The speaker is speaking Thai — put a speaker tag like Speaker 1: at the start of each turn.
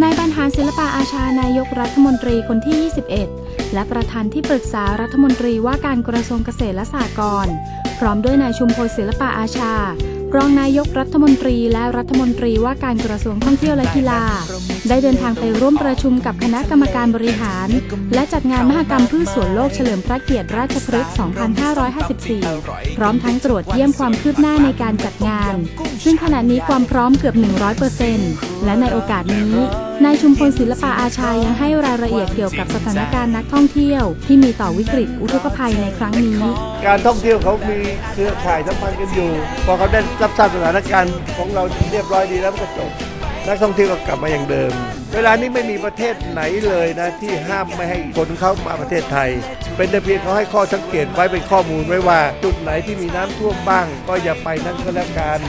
Speaker 1: นารศิลปะอาชานายกรัฐมนตรีคนที่ 21 และประธานที่ปรึกษารัฐมนตรีว่าการกระทรวงเกษตรและสหกรณ์พร้อมด้วยนายชุมพลศิลปะอาชา รองนายกรัฐมนตรีและรัฐมนตรีว่าการกระทรวงท่องเที่ยวและกีฬา ได้เดินทางไปร่วมประชุมกับคณะกรรมการบริหาร และจัดงานมหกรรมพืชสวนโลกเฉลิมพระเกียรติราชพฤกษ์2554 พร้อมทั้งตรวจเยี่ยมความคืบหน้าในการจัดงาน ซึ่งขณะนี้ความพร้อมเกือบ 100% และในโอกาสนี้นายชุมพลศิลปะอาชายังให้รายละเอียดเกี่ยวกับสถานการณ์นักท่องเที่ยว ที่มีต่อวิกฤตอุทกภัยในครั้งนี้
Speaker 2: การท่องเที่ยวเขามีเครือข่ายสัมพันธ์กันอยู่ พอเขาได้รับทราบสถานการณ์ของเราเรียบร้อยดีแล้วก็จบนักท่องเที่ยวก็กลับมาอย่างเดิม เวลานี้ไม่มีประเทศไหนเลยนะ ที่ห้ามไม่ให้คนเข้ามาประเทศไทย เป็นแต่เพียงเขาให้ข้อสังเกตไว้เป็นข้อมูลไว้ว่า จุดไหนที่มีน้ำท่วมบ้าง ก็อย่าไปนั่นก็แล้วกัน